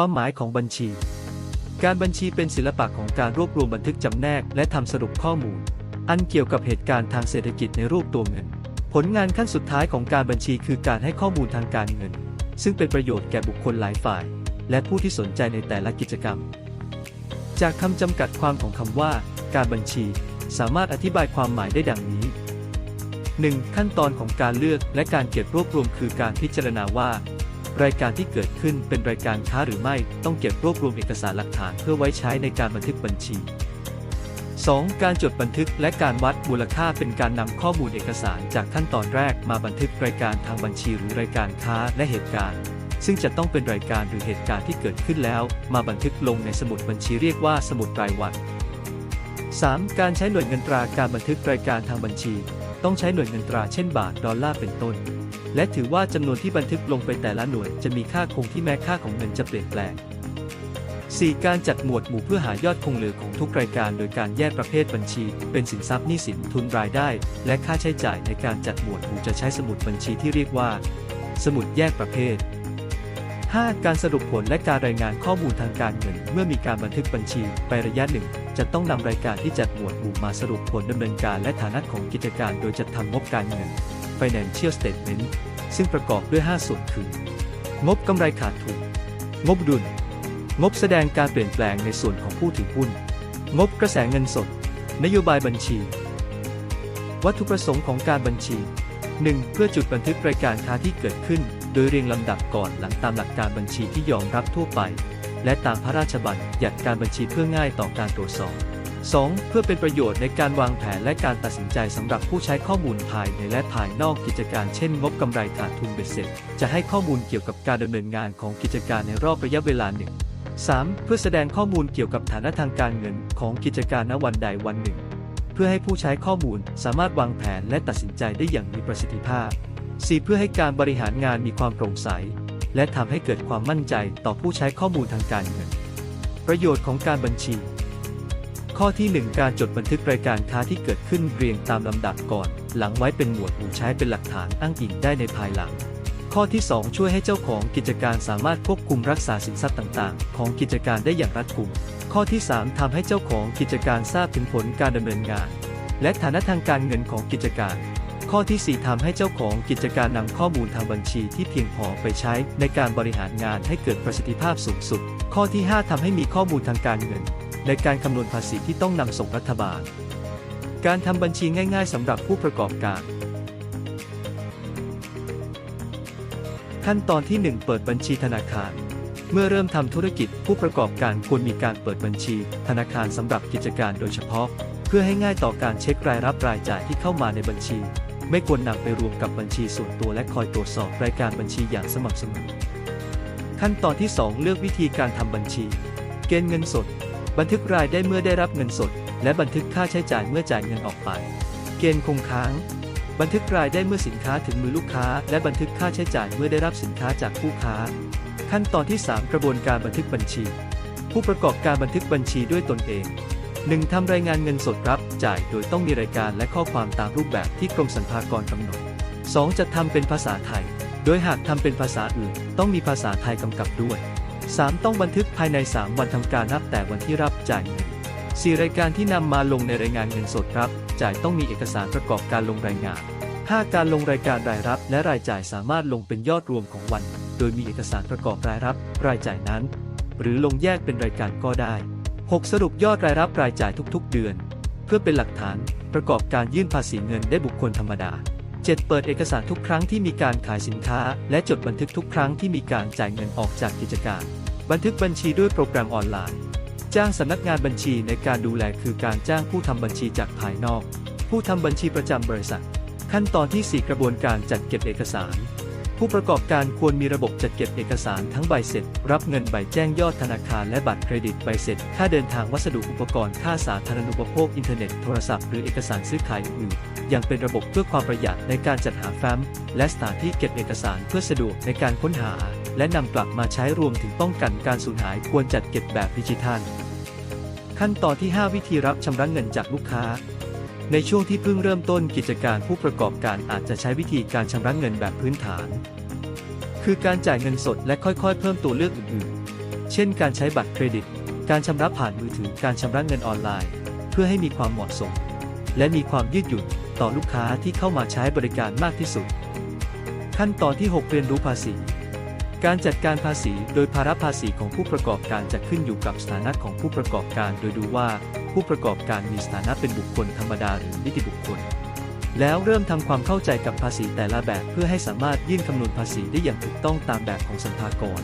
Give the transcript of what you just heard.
ความหมายของบัญชี การบัญชีเป็นศิลปะของการรวบรวมบันทึกจำแนกและทำสรุปข้อมูล อันเกี่ยวกับเหตุการณ์ทางเศรษฐกิจในรูปตัวเงิน ผลงานขั้นสุดท้ายของการบัญชีคือการให้ข้อมูลทางการเงิน ซึ่งเป็นประโยชน์แก่บุคคลหลายฝ่าย และผู้ที่สนใจในแต่ละกิจกรรม จากคำจำกัดความของคำว่า การบัญชี สามารถอธิบายความหมายได้ดังนี้ 1. ขั้นตอนของการเลือกและการเก็บรวบรวมคือการพิจารณาว่า รายการที่เกิดขึ้นเป็นรายการค้าหรือไม่ ต้องเก็บรวบรวมเอกสารหลักฐานเพื่อไว้ใช้ในการบันทึกบัญชี 2. การจดบันทึกและการวัดมูลค่าเป็นการนำข้อมูลเอกสารจากขั้นตอนแรกมาบันทึกรายการทางบัญชีหรือรายการค้าและเหตุการณ์ ซึ่งจะต้องเป็นรายการหรือเหตุการณ์ที่เกิดขึ้นแล้ว มาบันทึกลงในสมุดบัญชีเรียกว่าสมุดรายวัน 3. การใช้หน่วยเงินตราการบันทึกรายการทางบัญชี ต้องใช้หน่วยเงินตราเช่นบาทดอลลาร์เป็นต้น และถือว่าจำนวนที่บันทึกลงไปแต่ละหน่วยจะมีค่าคงที่แม้ค่าของเงินจะเปลี่ยนแปลง 4. การจัดหมวดหมู่เพื่อหายอดคงเหลือของทุกรายการ โดยการแยกประเภทบัญชี เป็นสินทรัพย์หนี้สินทุนรายได้ และค่าใช้จ่ายในการจัดหมวดหมู่จะใช้สมุดบัญชีที่เรียกว่า สมุดแยกประเภท 5. การสรุปผลและการรายงานข้อมูลทางการเงิน เมื่อมีการบันทึกบัญชีไประยะหนึ่ง จะต้องนำรายการที่จัดหมวดหมู่มาสรุปผลดำเนินการและฐานะของกิจการ โดยจัดทำงบการเงิน Financial Statement ซึ่งประกอบด้วย 5 ส่วนคือ งบกำไรขาดทุน งบดุล งบแสดงการเปลี่ยนแปลงในส่วนของผู้ถือหุ้น งบกระแสเงินสด นโยบายบัญชี วัตถุประสงค์ของการบัญชี 1. เพื่อจุดบันทึกรายการค้าที่เกิดขึ้น โดยเรียงลำดับก่อนหลังตามหลักการบัญชีที่ยอมรับทั่วไป และตามพระราชบัญญัติการบัญชีเพื่อง่ายต่อการตรวจสอบ 2. เพื่อเป็นประโยชน์ในการวางแผนและการตัดสินใจสำหรับผู้ใช้ข้อมูลภายในและภายนอกกิจการเช่นงบกำไรขาดทุนเบ็ดเสร็จ จะให้ข้อมูลเกี่ยวกับการดำเนินงานของกิจการในรอบระยะเวลาหนึ่ง 3. เพื่อแสดงข้อมูลเกี่ยวกับฐานะทางการเงินของกิจการณวันใดวันหนึ่ง เพื่อให้ผู้ใช้ข้อมูลสามารถวางแผนและตัดสินใจได้อย่างมีประสิทธิภาพ 4. เพื่อให้การบริหารงานมีความโปร่งใส และทำให้เกิดความมั่นใจต่อผู้ใช้ข้อมูลทางการเงิน ประโยชน์ของการบัญชี ข้อที่ 1 การจดบันทึกรายการค้าที่เกิดขึ้นเรียงตามลำดับก่อน หลังไว้เป็นหมวดหมู่ใช้เป็นหลักฐานอ้างอิงได้ในภายหลัง ข้อที่ 2 ช่วยให้เจ้าของกิจการสามารถควบคุมรักษาสินทรัพย์ต่างๆ ของกิจการได้อย่างรัดกุม ข้อที่ 3ทำให้เจ้าของกิจการทราบถึงผลการดำเนินงาน และฐานะทางการเงินของกิจการ ข้อที่ 4ทำให้เจ้าของกิจการนำข้อมูลทางบัญชีที่เพียงพอไปใช้ในการบริหารงานให้เกิดประสิทธิภาพสูงสุด ข้อที่ 5ทำให้มีข้อมูลทางการเงิน ในการคำนวณภาษีที่ต้องนำส่งรัฐบาล การทำบัญชีง่าย ๆสำหรับผู้ประกอบการ ขั้นตอนที่ 1 เปิดบัญชีธนาคาร เมื่อเริ่มทำธุรกิจผู้ประกอบการควรมีการเปิดบัญชี ธนาคารสำหรับกิจการโดยเฉพาะ เพื่อให้ง่ายต่อการเช็ครายรับรายจ่ายที่เข้ามาในบัญชี ไม่ควรนำไปรวมกับบัญชีส่วนตัวและคอยตรวจสอบรายการบัญชีอย่างสม่ำเสมอ ขั้นตอนที่ 2 เลือกวิธีการทำบัญชี เกณฑ์เงินสด บันทึกรายได้เมื่อได้รับเงินสด และบันทึกค่าใช้จ่ายเมื่อจ่ายเงินออกไป เกณฑ์คงค้าง บันทึกรายได้เมื่อสินค้าถึงมือลูกค้า และบันทึกค่าใช้จ่ายเมื่อได้รับสินค้าจากผู้ค้า ขั้นตอนที่ 3 กระบวนการบันทึกบัญชี ผู้ประกอบการบันทึกบัญชีด้วยตนเอง 1. ทำรายงานเงินสดรับ จ่ายโดยต้องมีรายการและข้อความตามรูปแบบที่กรมสรรพากรกำหนด 2. จัดทำเป็นภาษาไทย โดยหากทำเป็นภาษาอื่น ต้องมีภาษาไทยกำกับด้วย 3. ต้องบันทึกภายใน 3 วันทำการนับแต่วันที่รับจ่ายเงิน 4. รายการที่นำมาลงในรายงานเงินสดรับ จ่ายต้องมีเอกสารประกอบการลงรายงาน 5. การลงรายการรายรับและรายจ่ายสามารถลงเป็นยอดรวมของวัน โดยมีเอกสารประกอบรายรับ รายจ่ายนั้น หรือลงแยกเป็นรายการก็ได้ 6. สรุปยอดรายรับรายจ่ายทุกๆ เดือน เพื่อเป็นหลักฐานประกอบการยื่นภาษีเงินได้บุคคลธรรมดา 7. เปิดเอกสารทุกครั้งที่มีการขายสินค้า และจดบันทึกทุกครั้งที่มีการจ่ายเงินออกจากกิจการ บันทึกบัญชีด้วยโปรแกรมออนไลน์ จ้างสำนักงานบัญชีในการดูแลคือการจ้างผู้ทำบัญชีจากภายนอก ผู้ทำบัญชีประจำบริษัท ขั้นตอนที่ 4 กระบวนการจัดเก็บเอกสาร ผู้ประกอบการควรมีระบบจัดเก็บเอกสารทั้งใบเสร็จ รับเงินใบแจ้งยอดธนาคารและบัตรเครดิตใบเสร็จ ค่าเดินทางวัสดุอุปกรณ์ค่าสาธารณูปโภคอินเทอร์เน็ตโทรศัพท์หรือเอกสารซื้อขายอื่นๆยังเป็นระบบเพื่อความประหยัดในการจัดหาแฟ้มและสถานที่เก็บเอกสารเพื่อสะดวกในการค้นหา และนำกลับมาใช้รวมถึงป้องกันการสูญหายควรจัดเก็บแบบดิจิทัล ขั้นตอนที่ 5 วิธีรับชำระเงินจากลูกค้า ในช่วงที่เพิ่งเริ่มต้นกิจการผู้ประกอบการอาจจะใช้วิธีการชำระเงินแบบพื้นฐาน คือการจ่ายเงินสดและค่อยๆ เพิ่มตัวเลือกอื่นๆ เช่น การใช้บัตรเครดิต การชำระผ่านมือถือ การชำระเงินออนไลน์ เพื่อให้มีความเหมาะสม และมีความยืดหยุ่นต่อลูกค้าที่เข้ามาใช้บริการมากที่สุด ขั้นตอนที่ 6 เรียนรู้ภาษี การจัดการภาษีโดยภาระภาษีของผู้ประกอบการจะขึ้นอยู่กับสถานะของผู้ประกอบการ โดยดูว่าผู้ประกอบการมีสถานะเป็นบุคคลธรรมดาหรือนิติบุคคล แล้วเริ่มทำความเข้าใจกับภาษีแต่ละแบบเพื่อให้สามารถยื่นคำนวณภาษีได้อย่างถูกต้องตามแบบของสรรพากร